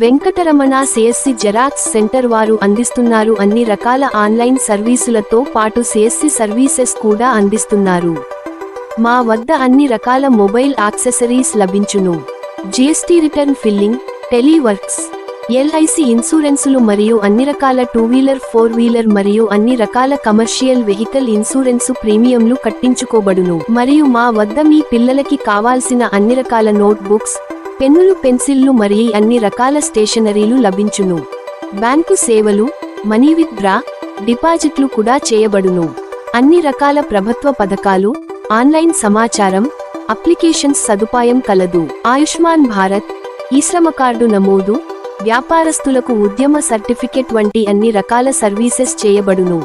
Venkataramana CSC xerox centre వారు అందిస్తున్నారు. అన్ని రకాల ఆన్లైన్ సర్వీసులతో పాటు సిఎస్సి సర్వీసెస్ కూడా అందిస్తున్నారు. మా వద్ద అన్ని రకాల మొబైల్ యాక్సెసరీస్ లభించును. జిఎస్టీ రిటర్న్ ఫిల్లింగ్ టెలివర్క్స్ ఎల్ఐసి ఇన్సూరెన్సులు మరియు అన్ని రకాల టూ వీలర్ ఫోర్ వీలర్ మరియు అన్ని రకాల కమర్షియల్ వెహికల్ ఇన్సూరెన్సు ప్రీమియంలు కట్టించుకోబడును. మరియు మా వద్ద మీ పిల్లలకి కావాల్సిన అన్ని రకాల నోట్బుక్స్ పెన్నులు పెన్సిళ్ళు మరియు అన్ని రకాల స్టేషనరీలు లభించును. బ్యాంకు సేవలు మనీ విత్డ్రా డిపాజిట్లు కూడా చేయబడును. అన్ని రకాల ప్రభుత్వ పథకాలు ఆన్లైన్ సమాచారం అప్లికేషన్స్ సదుపాయం కలదు. ఆయుష్మాన్ భారత్ ఈ శ్రమ కార్డు నమోదు వ్యాపారస్తులకు ఉద్యమ సర్టిఫికెట్ వంటి అన్ని రకాల సర్వీసెస్ చేయబడును.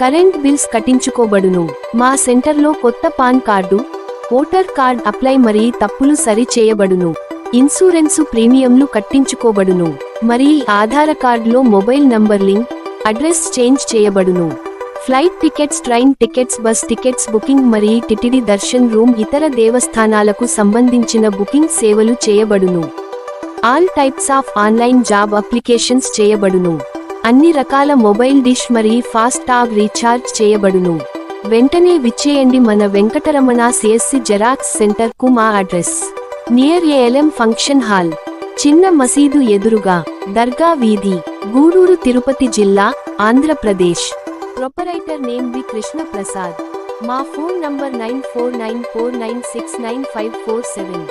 కరెంట్ బిల్స్ కట్టించుకోబడును. మా సెంటర్లో కొత్త PAN card voter card apply మరియు తప్పులు సరి చేయబడును ఇన్సూరెన్సు ప్రీమియంలు కట్టించుకోబడును. మరియు ఆధార్ కార్డులో mobile number link address change చేయబడును. Flight tickets train tickets bus tickets booking మరియు టిటిడి దర్శన్ రూమ్ ఇతర దేవస్థానాలకు సంబంధించిన బుకింగ్ సేవలు చేయబడును. All types of online job applications చేయబడును. అన్ని రకాల మొబైల్ డిష్ మరియు ఫాస్ట్ టాగ్ రీఛార్జ్ చేయబడును. వెంటనే విచ్చేయండి మన వెంకటరమణ సిఎస్సి జెరాక్స్ సెంటర్కు మా address. Near ALM function hall. చిన్న మసీదు ఎదురుగా దర్గా వీధి గూడూరు తిరుపతి జిల్లా Andhra Pradesh. Proprietor name V Krishna Prasad మా phone number nine four nine four nine six nine five four seven.